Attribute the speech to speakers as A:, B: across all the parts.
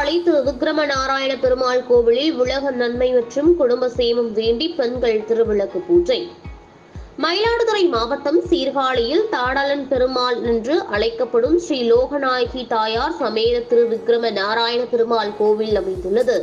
A: திரு விக்ரம நாராயண பெருமாள் கோவிலில் உலக நன்மை மற்றும் குடும்ப சேமம் வேண்டி பெண்கள் திருவிளக்கு பூஜை. மயிலாடுதுறை மாவட்டம் சீர்காழியில் தாடாளன் பெருமாள் என்று அழைக்கப்படும் ஸ்ரீ லோகநாயகி தாயார் சமேத திரு விக்ரம நாராயண பெருமாள் கோவில் அமைந்துள்ளது.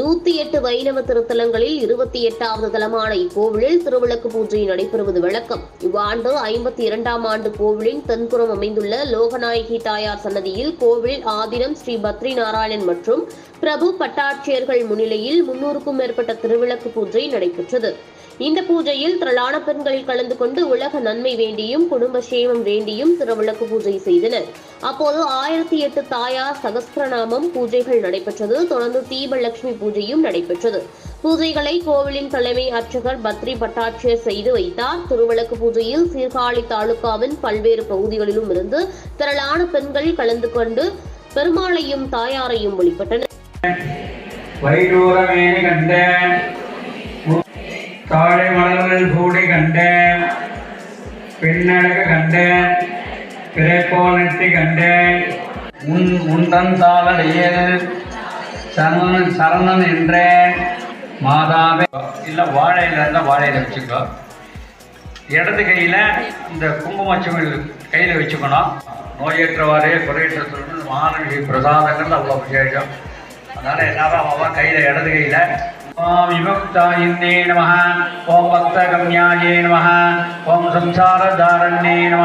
A: நூத்தி எட்டு வைணவ திருத்தலங்களில் இருபத்தி எட்டாவது தலமான இக்கோவிலில் திருவிளக்கு பூஜை நடைபெறுவது வழக்கம். இவ்வாண்டு ஐம்பத்தி இரண்டாம் ஆண்டு கோவிலின் தென்புறம் அமைந்துள்ள லோகநாயகி தாயார் சன்னதியில் கோவில் ஆதினம் ஸ்ரீ பத்ரி நாராயணன் மற்றும் பிரபு பட்டாட்சியர்கள் முன்னிலையில் முன்னூறுக்கும் மேற்பட்ட திருவிளக்கு பூஜை நடைபெற்றது. இந்த பூஜையில் திரளான பெண்கள் கலந்து கொண்டு உலக நன்மை வேண்டியும் குடும்ப சேமம் வேண்டியும் திருவிளக்கு பூஜை செய்தனர். அப்போது ஆயிரத்தி எட்டு தாயார் சகஸ்திரநாமம் பூஜைகள் நடைபெற்றது. தொடர்ந்து தீபலட்சுமி பூஜையும் நடைபெற்றது. பூஜைகளை கோவிலின் தலைமை அர்ச்சகர் பத்ரி பட்டாட்சியர் செய்து வைத்தார். திருவிளக்கு பூஜையில் சீர்காழி தாலுகாவின் பல்வேறு பகுதிகளிலும் இருந்து திரளான பெண்கள் கலந்து கொண்டு பெருமாளையும் தாயாரையும் வழிபட்டனர்.
B: தாழை மலர்கள் கூடி கண்ட பின்னழக கண்ட பிறைப்போனட்டி கண்ட உன் உந்தன் சாலையில் சரணன் சரணன் என்றேன் மாதாவே. இல்லை வாழையில் இருந்தால் வாழையில் வச்சுக்கோ. இடது கையில் இந்த குங்குமச்சுமல் கையில் வச்சுக்கணும். நோயற்றவாறே குறையற்ற சொல்லணும் பிரசாதங்கள் அவ்வளோ விசேஷம். அதனால என்ன அவன் கையில இடது கையில. ஓம் விமுக்தாயின்னே நம ஓம் பக்தகம்யாயே நம ஓம் சம்சாரதாரண்யே நம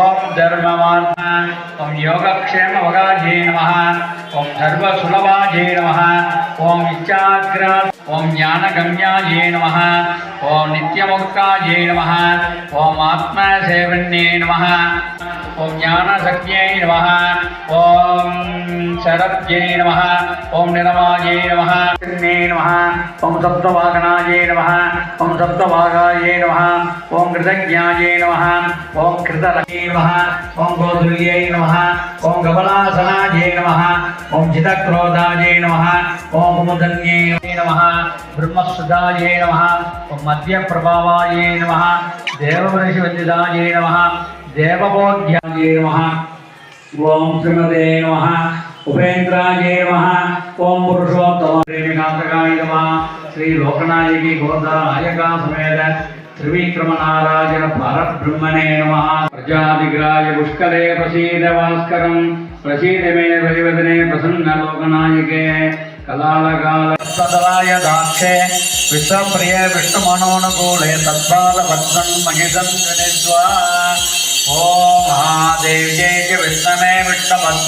B: ஓம் தர்மமார்த்த ஓம் யோகக்ஷேம வகாஜே நம ஓம் சர்வசுலபாஜே நம ஓம் இச்சாக்ரா ஓம் ஞானகம்யாயே நம ஓம் நித்யமுக்தாஜே நம ஓம் ஆத்மசேவன்யே நம ஓம் ஞானசக்தியை நம ஓம் சரத்யை நம ஓம் நிரமாயை நம சின்னே நம ஓம் சப்தவாகனாயை நம ஓம் சப்தவாகாயை நம ஓம் கிருதஜாயை நம ஓம் கிருதரகே நம ஓம் கோதுல்யை நம ஓம் கபலாசனாஜை நம ஓம் ஜிதக்ரோதாஜை நம ஓம் குமுதன்யே நம பிரம்மசுதாயை நம ஓம் மத்தியபிரபாவாயை நம தேவபரிஷவந்திதாயை நம தேவபோத்யாயை நம ஓம் ஸ்ரீமதே நம உபேந்திராஜே நம ஓம் புருஷோத்தமாய நம ஸ்ரீ லோகநாயகி త్రివిక్రమనారాయణ పరబ్రహ్మణే నమ ప్రజాదిగ్రాయ పుష్కరే ప్రసీద భాస్కరం ప్రసీదమే పరివదనే ప్రసన్నలోకనాయకే కళాలకాల సదరాయ దాక్షే విశ్వప్రియ విష్ణుమనోనుకూలే తద్బాలవత్సం మహిషం వినిద్వా ఓ మహాదేవ్యై విష్ణమే విష్ణమస్తి